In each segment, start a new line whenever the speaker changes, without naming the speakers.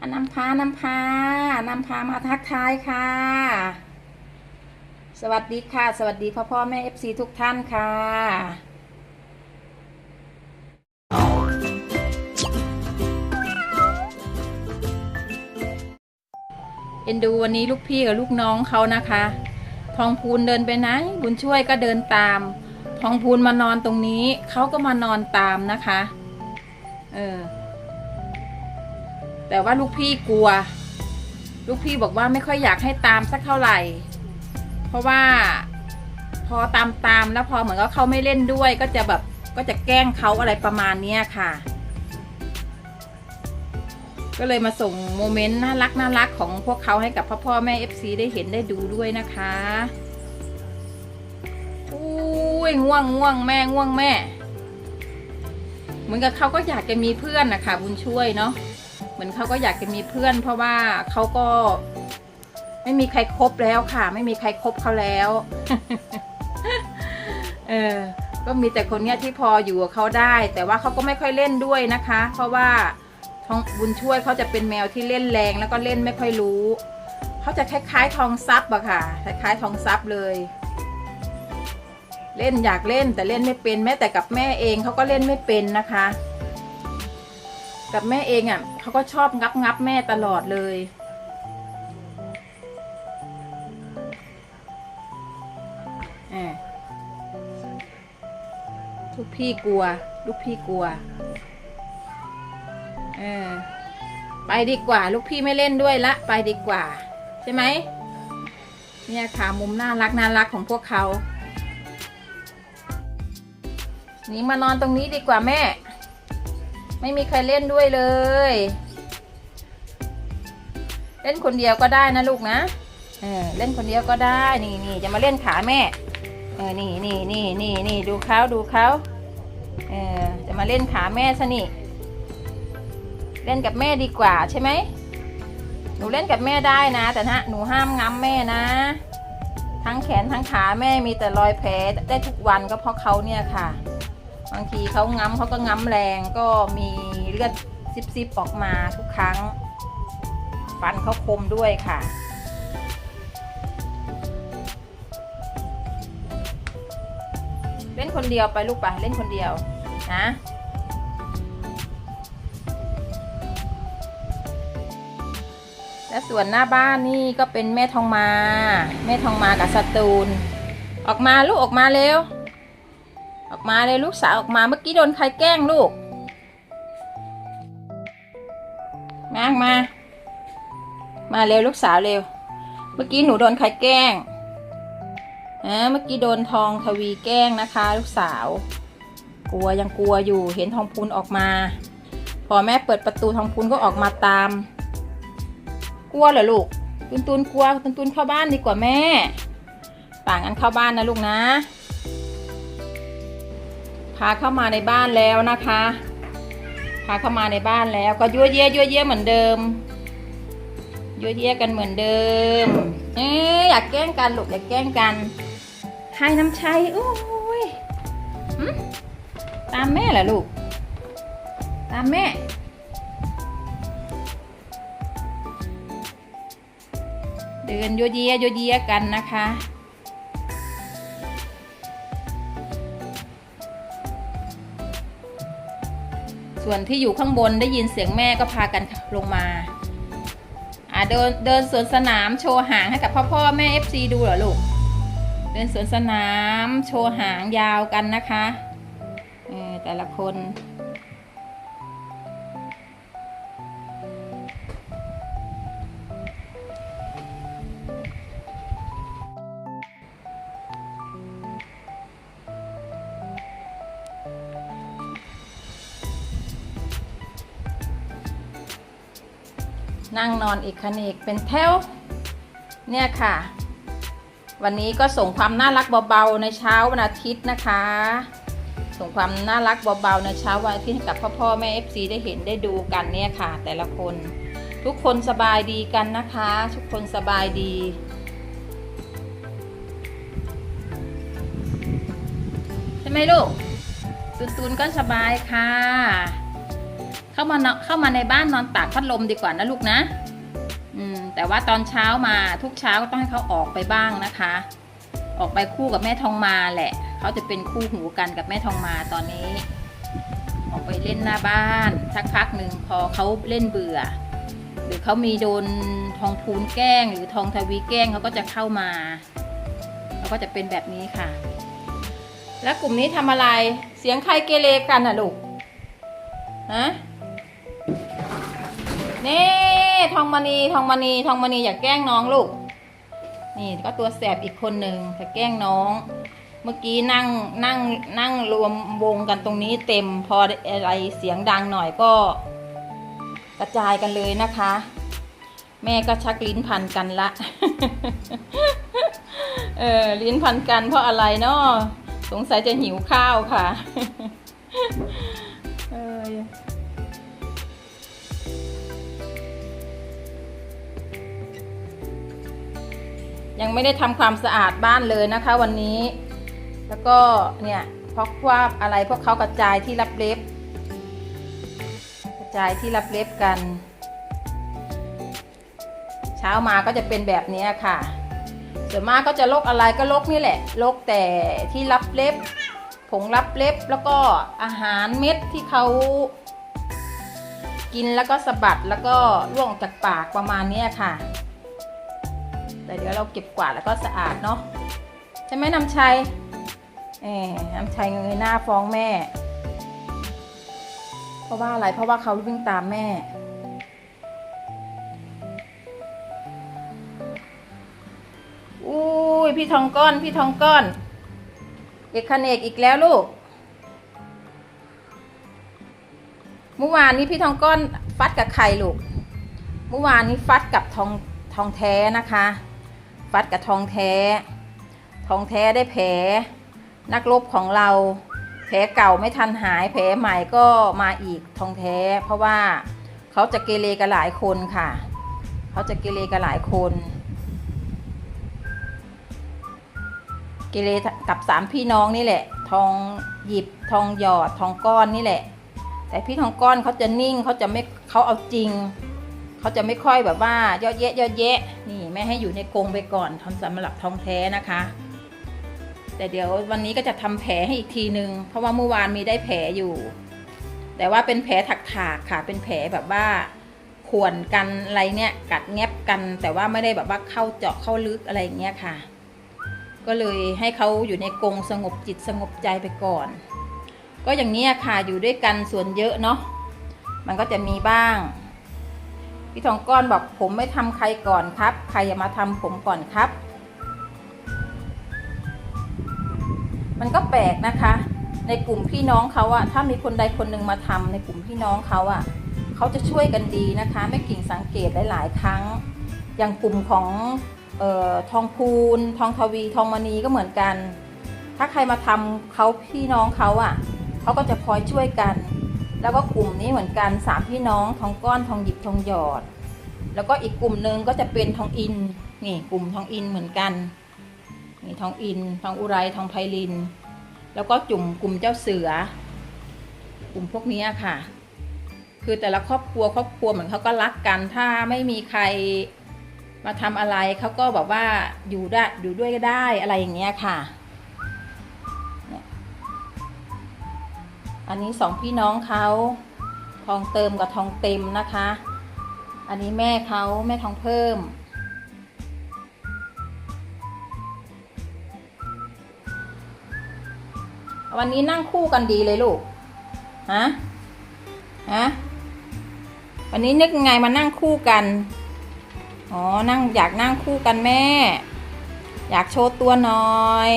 อนนำพานำพานำพามาทักทายค่ะ สวัสดีค่ะ สวัสดีพ่อพ่อแม่เอฟซีทุกท่านค่ะเอ็นดูวันนี้ลูกพี่กับลูกน้องเขานะคะ ทองพูนเดินไปไหน บุญช่วยก็เดินตาม ทองพูนมานอนตรงนี้ เขาก็มานอนตามนะคะ เออ แต่ว่าลูกพี่กลัว ลูกพี่บอกว่าไม่ค่อยอยากให้ตามสักเท่าไหร่ เพราะว่าพอตามตามแล้วพอเหมือนกับเขาไม่เล่นด้วย ก็จะแบบก็จะแกล้งเขาอะไรประมาณเนี้ยค่ะ ก็เลยมาส่งโมเมนต์น่ารักน่ารักของพวกเขาให้กับพ่อพ่อแม่ FC ได้เห็นได้ดูด้วยนะคะอุ้ยง่วงง่วงแม่ง่วงแม่ เหมือนกับเขาก็อยากจะมีเพื่อนนะคะบุญช่วยเนาะ เหมือนเขาก็อยากจะมีเพื่อน เพราะว่าเขาก็ไม่มีใครครบแล้วค่ะ ไม่มีใครครบเขาแล้ว เออ ก็มีแต่คนเนี้ยที่พออยู่กับเขาได้ แต่ว่าเขาก็ไม่ค่อยเล่นด้วยนะคะ เพราะว่าทองบุญช่วยเขาจะเป็นแมวที่เล่นแรงแล้วก็เล่นไม่ค่อยรู้เขาจะคล้ายๆทองซับอะค่ะ คล้ายๆทองซับเลย เล่นอยากเล่นแต่เล่นไม่เป็นแม้แต่กับแม่เองเขาก็เล่นไม่เป็นนะคะ กับแม่เองอะ่ะเขาก็ชอบงับงับแม่ตลอดเลยอลูกพี่กลัว ลูกพี่กลัว เออ ไปดีกว่า ลูกพี่ไม่เล่นด้วยละ ไปดีกว่า ใช่ไหม เนี่ยค่ะมุมน่ารักน่ารักของพวกเขา นี่มานอนตรงนี้ดีกว่าแม่ ไม่มีใครเล่นด้วยเลย เล่นคนเดียวก็ได้นะลูกนะเออเล่นคนเดียวก็ได้ นี่นี่จะมาเล่นขาแม่ เออ นี่นี่นี่นี่นี่ดูเขาดูเขาเออ จะมาเล่นขาแม่ซะนี่ เล่นกับแม่ดีกว่าใช่ไหม หนูเล่นกับแม่ได้นะ แต่นะหนูห้ามง้ำแม่นะ ทั้งแขนทั้งขาแม่มีแต่รอยแผลได้ทุกวันก็เพราะเขาเนี่ยค่ะ บางทีเขาง้ำเขาก็ง้ำแรงก็มีเลือดซิบๆออกมาทุกครั้ง ฟันเขาคมด้วยค่ะเล่นคนเดียวไปลูกไปเล่นคนเดียวนะและส่วนหน้าบ้านนี่ก็เป็นแม่ทองมา แม่ทองมากับสตูล ออกมาลูกออกมาเร็ว ออกมาเลยลูกสาวออกมาเมื่อกี้โดนใครแกล้งลูกมามา มาเร็วลูกสาวเร็ว เมื่อกี้หนูโดนใครแกล้งอ่าเมื่อกี้โดนทองทวีแกล้งนะคะ ลูกสาว กลัวยังกลัวอยู่ เห็นทองพูนออกมา พอแม่เปิดประตูทองพูนก็ออกมาตาม กลัวเหรอลูกตุนตุนกลัวตุนตุนเข้าบ้านดีกว่าแม่ ต่างกันเข้าบ้านนะลูกนะ พาเข้ามาในบ้านแล้วนะคะ พาเข้ามาในบ้านแล้วก็ยั่วเยี่ยยั่วเยี่ยเหมือนเดิมยั่วเยี่ยกันเหมือนเดิม เอ๊อยากแกล้งกันลูกอยากแกล้งกันให้น้ำชัยโอ้ยตามแม่เหรอลูก ตามแม่เดินยั่วเยี่ยยั่วเย้ยกันนะคะ ส่วนที่อยู่ข้างบนได้ยินเสียงแม่ก็พากันลงมาอ่าเดินเดินสวนสนามโชว์หางให้กับพ่อพ่อแม่ FC ดูเหรอลูก เดินสวนสนามโชว์หางยาวกันนะคะเออแต่ละคน นั่งนอนอีกคเนกเป็นแถวเนี่ยค่ะ วันนี้ก็ส่งความน่ารักเบาๆในเช้าวันอาทิตย์นะคะ ส่งความน่ารักเบาๆในเช้าวันอาทิตย์ให้กับพ่อพ่อแม่เอฟซีได้เห็นได้ดูกันเนี่ยค่ะ แต่ละคนทุกคนสบายดีกันนะคะ ทุกคนสบายดีใช่ไหมลูกตุนๆก็สบายค่ะ เข้ามานอนเข้ามาในบ้านนอนตากพัดลมดีกว่านะลูกนะ อืมแต่ว่าตอนเช้ามาทุกเช้าก็ต้องให้เขาออกไปบ้างนะคะ ออกไปคู่กับแม่ทองมาแหละ เขาจะเป็นคู่หูกันกับแม่ทองมาตอนนี้ ออกไปเล่นหน้าบ้านสักพักหนึ่งพอเขาเล่นเบื่อ หรือเขามีโดนทองพูนแกล้ง หรือทองทวีแกล้งเขาก็จะเข้ามาแล้วก็จะเป็นแบบนี้ค่ะ แล้วกลุ่มนี้ทำอะไร เสียงใครเกเรกันน่ะลูกฮะ องมณีทองมณีทองมณีอย่าแกล้งน้องลูก นี่ก็ตัวแสบอีกคนหนึ่งจะแกล้งน้อง เมื่อกี้นั่งนั่งนั่งรวมวงกันตรงนี้เต็มพออะไรเสียงดังหน่อยก็ กระจายกันเลยนะคะ แม่ก็ชักลิ้นพันกันละเออลิ้นพันกันเพราะอะไรเนาะสงสัยจะหิวข้าวค่ะ ยังไม่ได้ทำความสะอาดบ้านเลยนะคะ วันนี้ แล้วก็เนี่ยเพราะว่าอะไรพวกเขากระจายที่รับเล็บ กระจายที่รับเล็บกัน เช้ามาก็จะเป็นแบบนี้ค่ะ ส่วนมากก็จะลกอะไรก็ลกนี่แหละลกแต่ที่รับเล็บ ผงรับเล็บแล้วก็อาหารเม็ดที่เขากินแล้วก็สะบัดแล้วก็ร่วงออกจากปากประมาณนี้ค่ะ แต่เดี๋ยวเราเก็บกวาดแล้วก็สะอาดเนาะใช่ไหมน้ำชัยเออน้ำชัยเงยหน้าฟ้องแม่ เพราะว่าอะไรเพราะว่าเขาวิ่งตามแม่อุ้ยพี่ทองก้อนพี่ทองก้อนเอกคเนกอีกแล้วลูกเมื่อวานนี้พี่ทองก้อนฟัดกับใครลูก เมื่อวานนี้ฟัดกับทองทองแท้นะคะ ฟัดกับทองแท้ ทองแท้ได้แผล นักรบของเรา แผลเก่าไม่ทันหาย แผลใหม่ก็มาอีกทองแท้ เพราะว่าเขาจะเกเรกันหลายคนค่ะ เขาจะเกเรกันหลายคนเกเรกับสามพี่น้องนี่แหละ ทองหยิบทองหยอดทองก้อนนี่แหละ แต่พี่ทองก้อนเขาจะนิ่งเขาจะไม่เขาเอาจริง เขาจะไม่ค่อยแบบว่าเยอะแยะเยอะแยะนี่แม่ให้อยู่ในกรงไปก่อนทำสำหรับทองแท้นะคะ แต่เดี๋ยววันนี้ก็จะทำแผลให้อีกทีนึง เพราะว่าเมื่อวานมีได้แผลอยู่ แต่ว่าเป็นแผลถักถากค่ะ เป็นแผลแบบว่าข่วนกันอะไรเนี่ยกัดแงบกัน แต่ว่าไม่ได้แบบว่าเข้าเจาะเข้าลึกอะไรอย่างเงี้ยค่ะ ก็เลยให้เขาอยู่ในกรงสงบจิตสงบใจไปก่อน ก็อย่างนี้ค่ะอยู่ด้วยกันส่วนเยอะเนาะมันก็จะมีบ้าง พี่ทองก้อนบอกผมไม่ทำใครก่อนครับ ใครอย่ามาทำผมก่อนครับ มันก็แปลกนะคะ ในกลุ่มพี่น้องเขาอะถ้ามีคนใดคนหนึ่งมาทำในกลุ่มพี่น้องเขาอะเขาจะช่วยกันดีนะคะแม่กิ่งสังเกตหลาย ๆ ครั้ง อย่างกลุ่มของออทองพูนทองทวี ทองมณีก็เหมือนกัน ถ้าใครมาทำเขาพี่น้องเขาอะเขาก็จะคอยช่วยกัน แล้วก็กลุ่มนี้เหมือนกันสามพี่น้องทองก้อนทองหยิบทองหยอด แล้วก็อีกกลุ่มหนึ่งก็จะเป็นทองอินนี่กลุ่มทองอินเหมือนกันนี่ทองอินทองอุไรทองไพลิน แล้วก็จุ่มกลุ่มเจ้าเสือ กลุ่มพวกนี้ค่ะ คือแต่ละครอบครัวครอบครัวเหมือนเขาก็รักกัน ถ้าไม่มีใครมาทำอะไรเขาก็แบบว่าอยู่ได้อยู่ด้วยก็ได้อะไรอย่างเงี้ยค่ะ อันนี้สองพี่น้องเขาทองเติมกับทองเต็มนะคะ อันนี้แม่เขาแม่ทองเพิ่ม วันนี้นั่งคู่กันดีเลยลูก ฮะ ฮะ วันนี้นึกไงมานั่งคู่กัน อ๋อ นั่งอยากนั่งคู่กันแม่ อยากโชว์ตัวหน่อย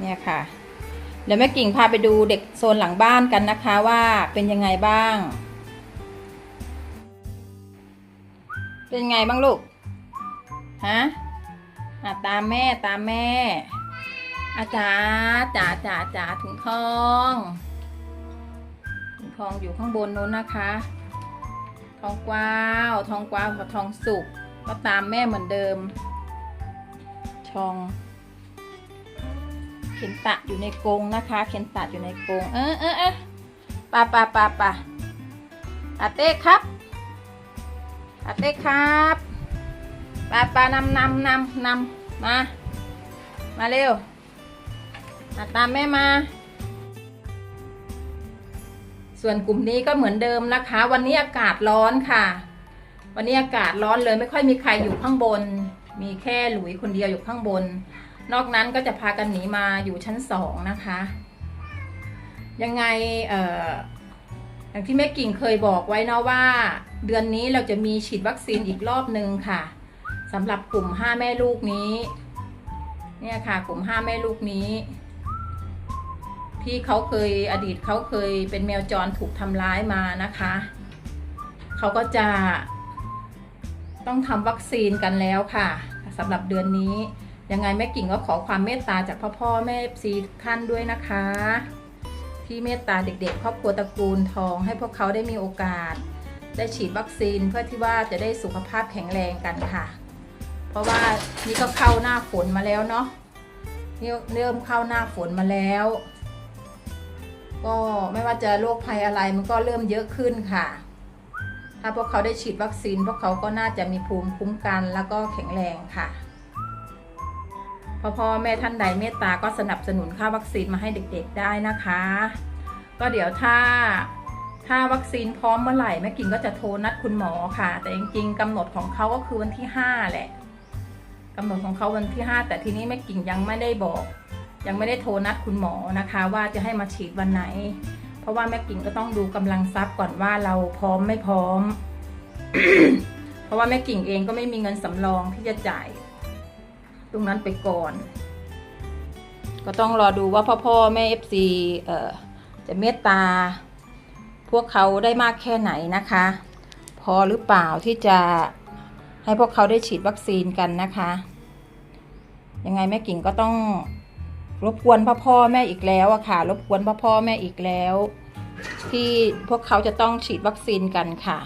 เนี่ยค่ะ เดี๋ยวแม่กิ่งพาไปดูเด็กโซนหลังบ้านกันนะคะว่าเป็นยังไงบ้าง เป็นยังไงบ้างลูก ฮะอะตามแม่ตามแม่ อาจาร์จ๋าจ๋าจ๋าถุงทองถุงทองอยู่ข้างบนนู้นนะคะ ทองกวาว ทองกวาวกับทองสุกก็ตามแม่เหมือนเดิมชอง เข็นตะอยู่ในกรงนะคะ เข็นตะอยู่ในกรงเออเออเออปาปาปาปาอาเต้ครับอาเต้ครับปาปานำนำนำนำมามาเร็วมาตามแม่มา ส่วนกลุ่มนี้ก็เหมือนเดิมนะคะ วันนี้อากาศร้อนค่ะ วันนี้อากาศร้อนเลยไม่ค่อยมีใครอยู่ข้างบน มีแค่หลุยคนเดียวอยู่ข้างบน นอกนั้นก็จะพากันหนีมาอยู่ชั้นสองนะคะ ยังไงเอ่ออย่างที่แม่กิ่งเคยบอกไว้นะว่า เดือนนี้เราจะมีฉีดวัคซีนอีกรอบหนึ่งค่ะสำหรับกลุ่มห้าแม่ลูกนี้ เนี่ยค่ะ กลุ่มห้าแม่ลูกนี้ ที่เขาเคยอดีตเขาเคยเป็นแมวจรถูกทำร้ายมานะคะเขาก็จะต้องทำวัคซีนกันแล้วค่ะสำหรับเดือนนี้ ยังไงแม่กิ่งก็ขอความเมตตาจากพ่อพ่อแม่ซีท่านด้วยนะคะ ที่เมตตาเด็กๆ ครอบครัวตระกูลทอง ให้พวกเขาได้มีโอกาส ได้ฉีดวัคซีนเพื่อที่ว่าจะได้สุขภาพแข็งแรงกันค่ะ เพราะว่านี่ก็เข้าหน้าฝนมาแล้วเนาะเริ่มเข้าหน้าฝนมาแล้ว ก็ไม่ว่าจะโรคภัยอะไรมันก็เริ่มเยอะขึ้นค่ะ ถ้าพวกเขาได้ฉีดวัคซีน พวกเขาก็น่าจะมีภูมิคุ้มกันแล้วก็แข็งแรงค่ะ พ่อพ่อแม่ท่านใดเมตตาก็สนับสนุนค่าวัคซีนมาให้เด็กๆได้นะคะ ก็เดี๋ยวถ้าถ้าวัคซีนพร้อมเมื่อไหร่แม่กิ่งก็จะโทรนัดคุณหมอค่ะ แต่จริงๆกำหนดของเขาก็คือวันที่ 5 แหละกำหนดของเขาวันที่ 5 แต่ทีนี้แม่กิ่งยังไม่ได้บอก ยังไม่ได้โทรนัดคุณหมอนะคะ ว่าจะให้มาฉีดวันไหน เพราะว่าแม่กิ่งก็ต้องดูกำลังทรัพย์ก่อนว่าเราพร้อมไม่พร้อม เพราะว่าแม่กิ่งเองก็ไม่มีเงินสำรองที่จะจ่าย ตรงนั้นไปก่อน ก็ต้องรอดูว่าพ่อพ่อแม่เอฟซีจะเมตตา พวกเขาได้มากแค่ไหนนะคะ พอหรือเปล่าที่จะให้พวกเขาได้ฉีดวัคซีนกันนะคะ ยังไงแม่กิ่งก็ต้องรบกวนพ่อพ่อแม่อีกแล้วอะค่ะ รบกวนพ่อพ่อแม่อีกแล้ว ที่พวกเขาจะต้องฉีดวัคซีนกันค่ะ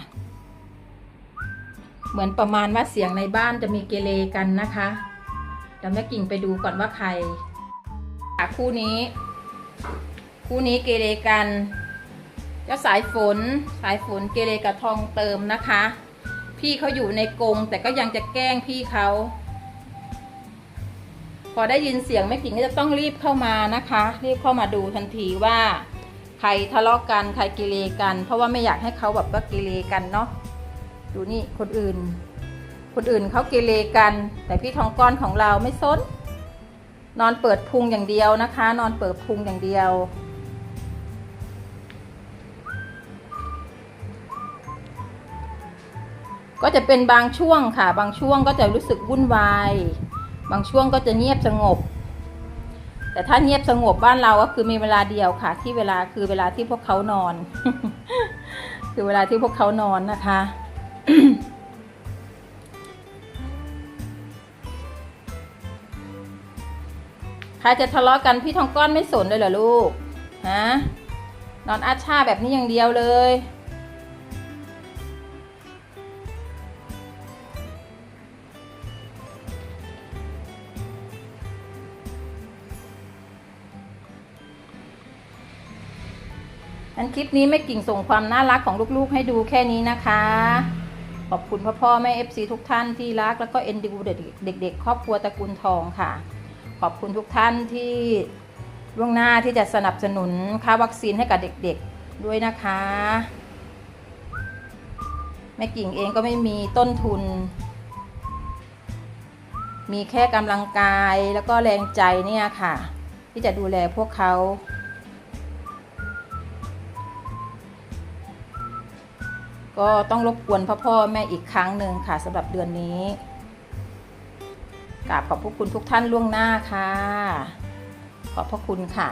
เหมือนประมาณว่าเสียงในบ้านจะมีเกเรกันนะคะ เดี๋ยวแม่กิ่งไปดูก่อนว่าใครคู่นี้ คู่นี้เกเรกันเจ้าสายฝนสายฝนเกเรกับทองเติมนะคะ พี่เขาอยู่ในกรงแต่ก็ยังจะแกล้งพี่เขาพอได้ยินเสียงแม่กิ่งก็จะต้องรีบเข้ามานะคะ รีบเข้ามาดูทันทีว่าใครทะเลาะกันใครกิเลกัน เพราะว่าไม่อยากให้เขาแบบว่ากิเลกันเนาะดูนี่คนอื่น คนอื่นเขาเกเลกัน แต่พี่ทองก้อนของเราไม่ซนนอนเปิดพุงอย่างเดียวนะคะ นอนเปิดพุงอย่างเดียว ก็จะเป็นบางช่วงค่ะ บางช่วงก็จะรู้สึกวุ่นวาย บางช่วงก็จะเงียบสงบ แต่ถ้าเงียบสงบบ้านเราก็คือมีเวลาเดียวค่ะ ที่เวลาคือเวลาที่พวกเขานอน คือเวลาที่พวกเขานอนนะคะ ครจะทะเลาะกันพี่ทองก้อนไม่สนเลยเหรอลูก ฮะ นอนอาชาแบบนี้อย่างเดียวเลย อันคลิปนี้แม่กิ่งส่งความน่ารักของลูกๆให้ดูแค่นี้นะคะ ขอบคุณพ่อพ่อแม่เอฟซีทุกท่านที่รัก แล้วก็เอ็นดูเด็กๆครอบครัวตระกูลทองค่ะ อบคุณทุกท่านที่ล่วงหน้าที่จะสนับสนุนค่าวัคซีนให้กับเด็กๆด้วยนะคะ แม่กิ่งเองก็ไม่มีต้นทุน มีแค่กำลังกายแล้วก็แรงใจเนี่ยค่ะ ที่จะดูแลพวกเขาก็ต้องรบกวนพ่อพ่อแม่อีกครั้งหนึ่งค่ะสำหรับเดือนนี้ กราบขอบพระคุณทุกท่านล่วงหน้าค่ะ ขอบพระคุณค่ะ